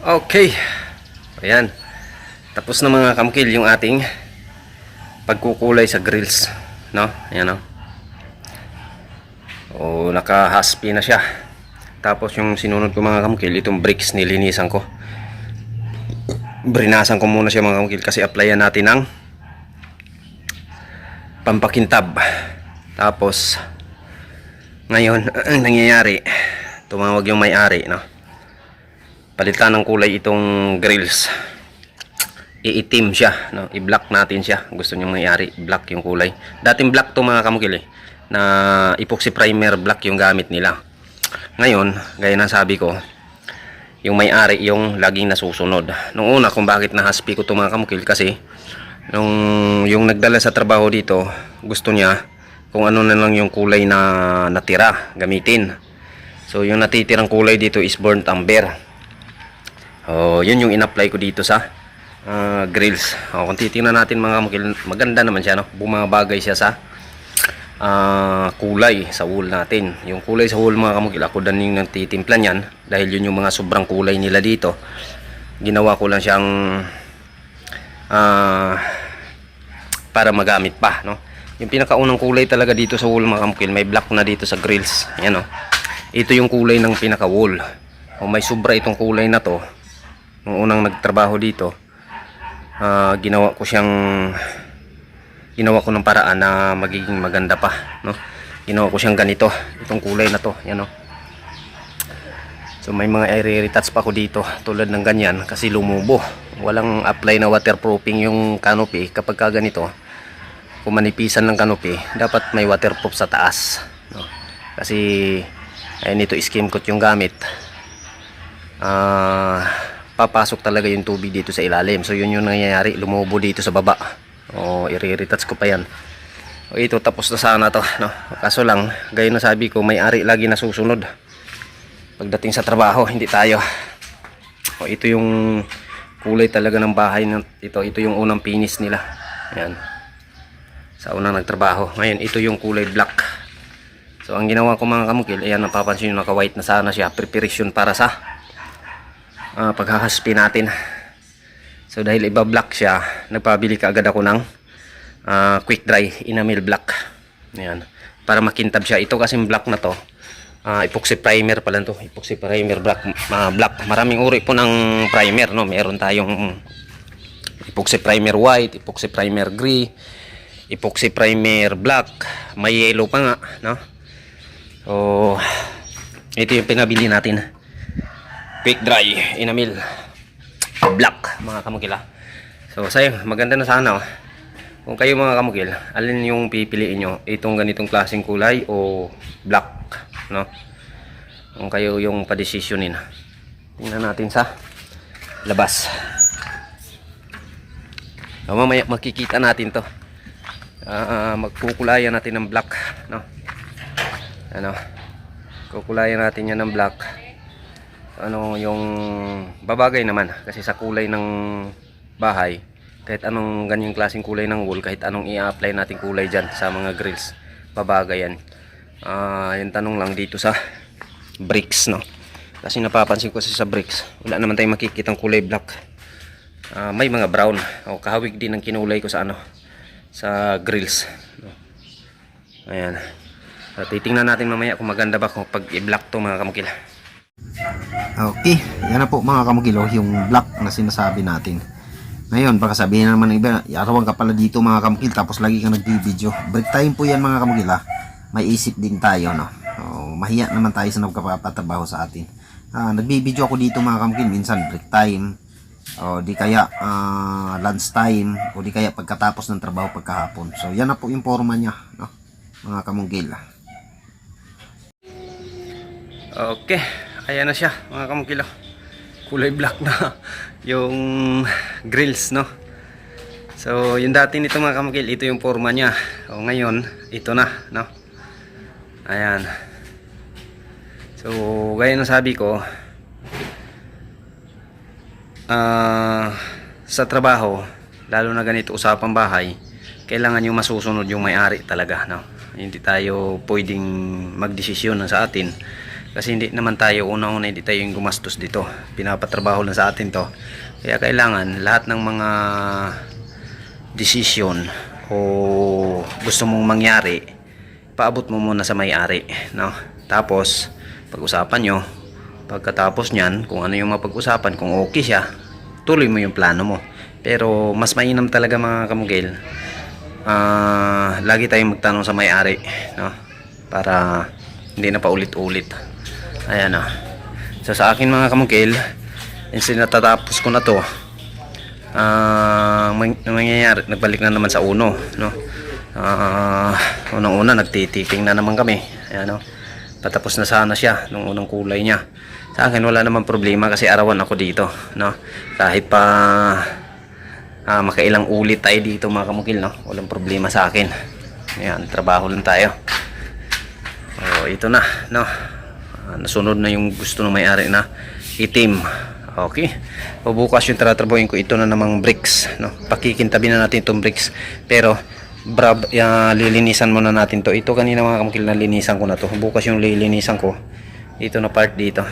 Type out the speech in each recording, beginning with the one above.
Okay. Ayan. Tapos na mga kamkil yung ating pagkukulay sa grills. No? Ayan o. O, naka-haspi na siya. Tapos yung sinunod ko mga kamkil, itong bricks nilinisan ko. Brinasan ko muna siya mga kamkil kasi applyan natin ng pampakintab. Tapos, ngayon, ang nangyayari, tumawag yung may-ari, no? Palitan ng kulay itong grills. Iitim siya no? i-black natin siya. Gusto niyo mayari black yung kulay. Dating black to mga kamukil eh, na epoxy primer black yung gamit nila. Ngayon gaya ng sabi ko yung may-ari yung laging nasusunod. Nung una kung bakit nahaspi ko to mga kamukil kasi nung yung nagdala sa trabaho dito gusto niya kung ano na lang yung kulay na natira gamitin. So yung natitirang kulay dito is burnt amber Oh, yun yung in-apply ko dito sa ah, grills. Oh, kung titingnan natin mga maganda naman siya, no? Bumabagay siya sa ah, kulay sa wool natin. Yung kulay sa wool mga kamukil, ako din yung nagtitimpla niyan dahil yun yung mga sobrang kulay nila dito. Ginawa ko lang siyang ah, para magamit pa, no? Yung pinakaunang kulay talaga dito sa wool mga kamukil, may black na dito sa grills. Ayan, no? Ito yung kulay ng pinaka-wool. O may sobra itong kulay na to nung unang nagtrabaho dito ah, ginawa ko siyang ginawa ko ng paraan na magiging maganda pa no? Ginawa ko siyang ganito itong kulay na to yan no? So may mga area retouch pa ko dito tulad ng ganyan kasi lumubo. Walang apply na waterproofing yung canopy. Kapag ka ganito kung manipisan ng canopy dapat may waterproof sa taas no? kasi ayun ito skim coat yung gamit. Ah papasok talaga yung tubig dito sa ilalim. So yun yung nangyayari, lumubo dito sa baba. O i-retouch ko pa yan. O ito tapos na sana to, no. Kaso lang, gaya na sabi ko, may ari lagi nasusunod. Pagdating sa trabaho, hindi tayo. O ito yung kulay talaga ng bahay ng ito. Ito yung unang finish nila. Ayan. Sa unang nagtrabaho. Ngayon, ito yung kulay black. So ang ginawa ko mga kamukil, ayan napapansin nyo naka-white na sana siya. Preparation para sa uh, paghahaspi natin. So dahil iba black siya nagpabili ka agad ako ng ah, quick dry enamel black. Ayan. para makintab siya. Ito kasing black na to. Ah, epoxy primer pala to. Epoxy primer black, ah, black. Maraming uri po ng primer no? Meron tayong epoxy primer white epoxy primer gray epoxy primer black. May yellow pa nga no? So ito yung pinabili natin quick dry enamel black mga kamukila so sayang maganda na sana oh. kung kayo mga kamukil alin yung pipiliin nyo? Itong ganitong klaseng kulay o black no? Kung kayo yung padesisyonin. Tingnan natin sa labas. So, mamaya makikita natin to. Ah, magkukulayan natin ng black no? Ano? Kukulayan natin yan ng black ano yung babagay naman. Kasi sa kulay ng bahay kahit anong ganyang klaseng kulay ng wool kahit anong i-apply natin kulay dyan sa mga grills babagay yan Ah, yung tanong lang dito sa bricks no? Kasi napapansin ko kasi sa bricks wala naman tayong makikitang kulay black. Ah, may mga brown. O kahawig din ang kinulay ko sa ano sa grills. No? ayan. So, titingnan natin mamaya kung maganda ba kung pag i-black to mga kamukil Okay, yan na po mga kamukilo, yung black na sinasabi natin. Ngayon, baka sabihin na naman ng iba, arawan ka pala dito mga kamukil, tapos lagi kang nagbibideo. Break time po yan mga kamukil ha. May isip din tayo, no? So, mahiya naman tayo sa nagkapatrabaho sa atin. Ah, nagbibideo ako dito mga kamukil, minsan break time, o di kaya ah, lunch time, o di kaya pagkatapos ng trabaho pagkahapon. So, yan na po yung forma niya, no? Mga kamukil. Okay, ayan na siya mga kamukilo. Kulay black na yung grills, no? So, yung dati nito mga kamukil, ito yung forma niya. O ngayon, ito na, no? Ayan. So, gaya ng sabi ko, ah, sa trabaho, lalo na ganito usapang bahay, kailangan yung masusunod yung may-ari talaga, no? Hindi tayo pwedeng magdesisyon sa atin Kasi hindi naman tayo una-una hindi tayo yung gumastos dito. Pinapatrabaho lang sa atin to. Kaya kailangan lahat ng mga decision o gusto mong mangyari, paabot mo muna sa may-ari, no? Tapos pag-usapan nyo, pagkatapos niyan, kung ano yung mapag-usapan, kung okay siya, tuloy mo yung plano mo. Pero mas mainam talaga mga kamugil, ah lagi tayong magtanong sa may-ari, no? Para hindi na paulit-ulit. Ayan na. So sa akin mga kamugil, instead na tatapos ko na to, ah mang- mangyayari, nagbalik na naman sa uno, no? Ah, unang-una nagtitiking na naman kami. Ayan, no? Patapos na sana siya nung unang kulay niya. Sa akin wala naman problema kasi arawan ako dito, no? Kahit pa ah, makailang ulit tayo dito mga kamukil, no? Walang problema sa akin. Ayan, trabaho lang tayo. Oh, ito na, no? Ah, nasunod na yung gusto ng may-ari na itim. Okay. Pabukas yung tratrabuhin ko. Ito na namang bricks, no? Pakikintabi na natin itong bricks. Pero brab, ya, lilinisan muna natin to. Ito kanina mga kamukil na linisan ko na to. Bukas yung lilinisan ko. Ito na part dito.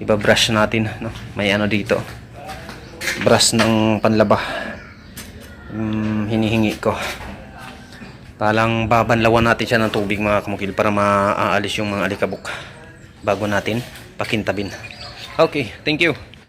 Iba-brush natin, no? May ano dito. Brush ng panlaba. Hmm, hinihingi ko. Palang babanlawan natin siya ng tubig mga kamukil para maaalis yung mga alikabok bago natin pakintabin. Okay, thank you.